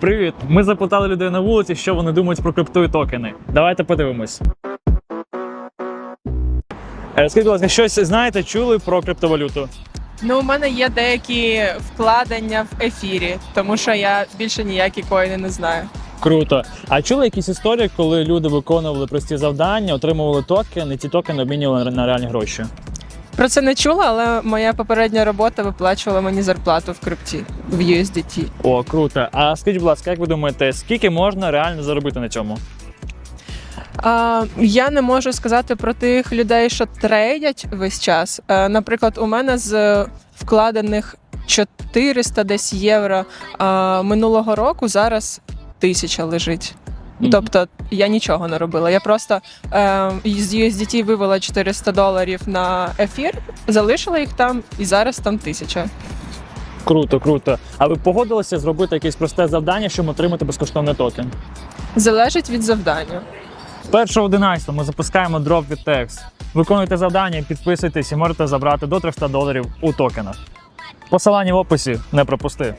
Привіт! Ми запитали людей на вулиці, що вони думають про крипту і токени. Давайте подивимось. Е, Скажіть, будь ласка, щось знаєте, чули про криптовалюту? Ну, у мене є деякі вкладення в ефірі, тому що я більше ніякі коїни не знаю. Круто. А чули якісь історії, коли люди виконували прості завдання, отримували токени, і ці токени обмінювали на реальні гроші? Про це не чула, але моя попередня робота виплачувала мені зарплату в крипті в USDT. О, круто. А скажіть, будь ласка, як ви думаєте, скільки можна реально заробити на цьому? А, я не можу сказати про тих людей, що трейдять весь час. Е, наприклад, у мене з вкладених 400 десь євро а, минулого року зараз тисяча лежить. Мгм. Тобто я нічого не робила. Я просто е, з USDT вивела 400 доларів на ефір, залишила їх там, і зараз там тисяча. Круто, круто. А ви погодилися зробити якесь просте завдання, щоб отримати безкоштовний токен? Залежить від завдання. 1.11 ми запускаємо дроп від TEX. Виконуйте завдання, підписуйтесь і можете забрати до 300 доларів у токенах. Посилання в описі не пропусти.